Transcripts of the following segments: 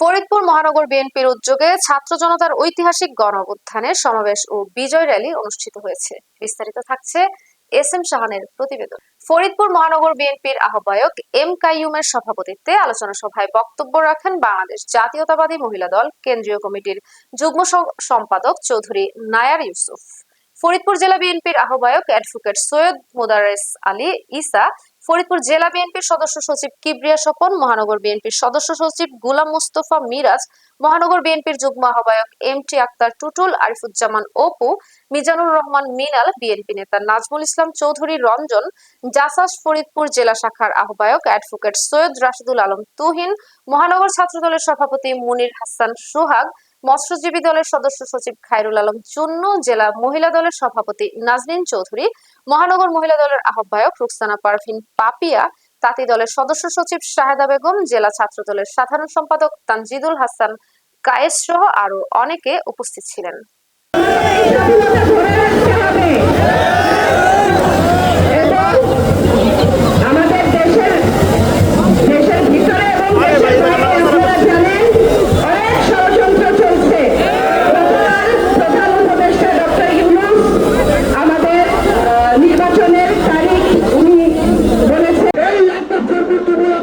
ফরিদপুর মহানগর বিএনপির উদ্যোগে ছাত্র জনতার ঐতিহাসিক গণ সমাবেশ ও বিজয় র্যালি অনুষ্ঠিত হয়েছে। বিস্তারিত থাকছে এস এম শাহানের প্রতিবেদন। ফরিদপুর মহানগর বিএনপির আহ্বায়ক এম কাইয়ুমের সভাপতিত্বে আলোচনা সভায় বক্তব্য রাখেন বাংলাদেশ জাতীয়তাবাদী মহিলা দল, কেন্দ্রীয় কমিটির যুগ্ম সম্পাদক চৌধুরী নায়ার ইউসুফ। ফরিদপুর জেলা বিএনপির আহ্বায়ক অ্যাডভোকেট সৈয়দ মোদারেস আলী ইসা ফরিদপুর জেলা বিএনপির সদস্য সচিব কিবরিয়া স্বপন, মহানগর বিএনপির সদস্য সচিব গুলাম মুস্তফা মিরাজ, মহানগর বিএনপির যুগ্ম আহ্বায়ক M T Akter Tutul, Arifuzzaman Apu, Mizanur Rahman Minal, BNP নেতা নাজমুল ইসলাম চৌধুরী রঞ্জন, জাসাস ফরিদপুর জেলা শাখার আহ্বায়ক অ্যাডভোকেট সৈয়দ রাশিদুল আলম তুহিন, মহানগর ছাত্রদলের সভাপতি মুনির হাসান সোহাগ মৎস্যজীবী দলের সদস্য সচিব খায়রুল আলম চুন্নু জেলা মহিলা দলের সভাপতি নাজনীন চৌধুরী, মহানগর মহিলা দলের আহ্বায়ক রুকসানা পারভিন পাপিয়া, তাঁতি দলের সদস্য সচিব শাহেদা বেগম, জেলা ছাত্র দলের সাধারণ সম্পাদক তানজিদুল হাসান কায়েস সহ আরও অনেকে উপস্থিত ছিলেন।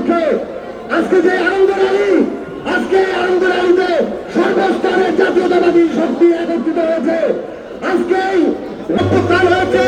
পক্ষে আজকে যে আনন্দ আজকে আনন্দ র্যালিতে সর্বস্তরের জাতীয়তাবাদী শক্তি একত্রিত হয়েছে। আজকেই হয়েছে।